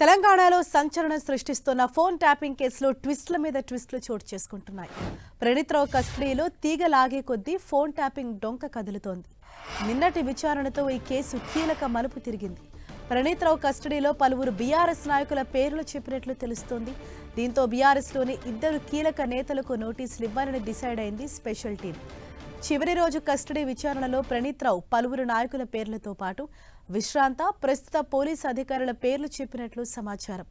తెలంగాణలో సంచలనం సృష్టిస్తున్న phone tapping కేసులో ట్విస్ట్ల మీద ట్విస్ట్లు చోటు చేసుకుంటున్నాయి. ప్రణీత్రావు కస్టడీలో తీగ లాగే కొద్దీ ఫోన్ ట్యాపింగ్ డొంక కదులుతోంది. నిన్నటి విచారణతో ఈ కేసు కీలక మలుపు తిరిగింది. ప్రణీత్రావు కస్టడీలో పలువురు బీఆర్ఎస్ నాయకుల పేర్లు చెప్పినట్లు తెలుస్తోంది. దీంతో బీఆర్ఎస్లోని ఇద్దరు కీలక నేతలకు నోటీసులు ఇవ్వాలని డిసైడ్ అయింది స్పెషల్ టీం. చివరి రోజు కస్టడీ విచారణలో ప్రణీత్ రావు పలువురు నాయకుల పేర్లతో పాటు విశ్రాంత ప్రస్తుత పోలీసు అధికారుల పేర్లు చెప్పినట్లు సమాచారం.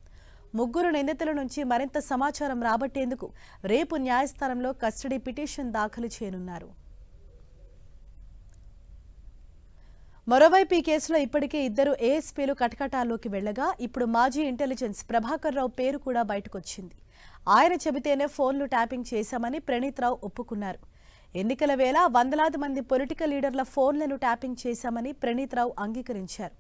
ముగ్గురు నిందితుల నుంచి మరింత సమాచారం రాబట్టేందుకు రేపు న్యాయస్థానంలో కస్టడీ పిటిషన్ దాఖలు చేయనున్నారు. మరోవైపు ఈ కేసులో ఇప్పటికే ఇద్దరు ఏఎస్పీలు కటకటాల్లోకి వెళ్ళగా ఇప్పుడు మాజీ ఇంటెలిజెన్స్ ప్రభాకర్ రావు పేరు కూడా బయటకొచ్చింది. ఆయన చెబితేనే ఫోన్లు ట్యాపింగ్ చేశామని ప్రణీత్ రావు ఒప్పుకున్నారు. ఎన్నికల వేళ వందలాది మంది పొలిటికల్ లీడర్ల ఫోన్లను ట్యాపింగ్ చేశామని ప్రణీత్ రావు అంగీకరించారు.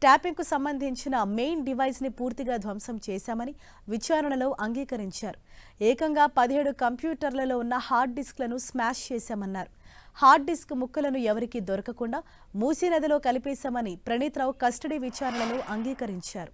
ట్యాపింగ్కు సంబంధించిన మెయిన్ డివైస్ని పూర్తిగా ధ్వంసం చేశామని విచారణలో అంగీకరించారు. ఏకంగా పదిహేడు కంప్యూటర్లలో ఉన్న హార్డ్ డిస్క్లను స్మాష్ చేశామన్నారు. హార్డ్ డిస్క్ ముక్కలను ఎవరికీ దొరకకుండా మూసీ నదిలో కలిపేశామని ప్రణీత్ రావు కస్టడీ విచారణలో అంగీకరించారు.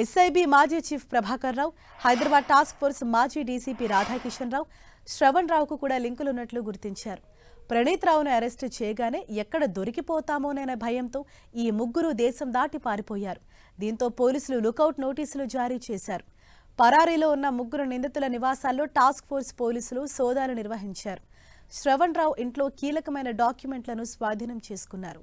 ఎస్ఐబి మాజీ chief Prabhakar Rao Hyderabad task force మాజీ డీసీపీ రాధాకిషన్ రావు శ్రవణ్ రావుకు కూడా లింకులున్నట్లు గుర్తించారు. ప్రణీత్ రావును అరెస్టు చేయగానే ఎక్కడ దొరికిపోతామోననే భయంతో ఈ ముగ్గురు దేశం దాటి పారిపోయారు. దీంతో పోలీసులు లుకౌట్ నోటీసులు జారీ చేశారు. పరారీలో ఉన్న ముగ్గురు నిందితుల నివాసాల్లో టాస్క్ ఫోర్స్ పోలీసులు సోదాలు నిర్వహించారు. శ్రవణ్ రావు ఇంట్లో కీలకమైన డాక్యుమెంట్లను స్వాధీనం చేసుకున్నారు.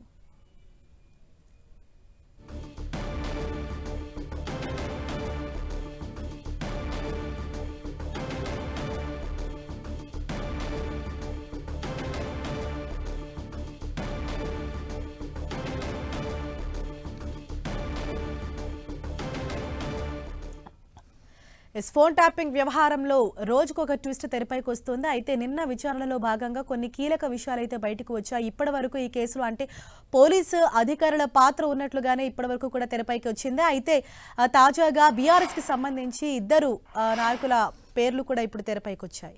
ఎస్ ఫోన్ ట్యాపింగ్ వ్యవహారంలో రోజుకొక ట్విస్ట్ తెరపైకి వస్తుంది. అయితే నిన్న విచారణలో భాగంగా కొన్ని కీలక విషయాలు అయితే బయటకు వచ్చాయి. ఇప్పటి వరకు ఈ కేసులో అంటే పోలీసు అధికారుల పాత్ర ఉన్నట్లుగానే ఇప్పటి వరకు కూడా తెరపైకి వచ్చింది. అయితే తాజాగా బీఆర్ఎస్కి సంబంధించి ఇద్దరు నాయకుల పేర్లు కూడా ఇప్పుడు తెరపైకి వచ్చాయి.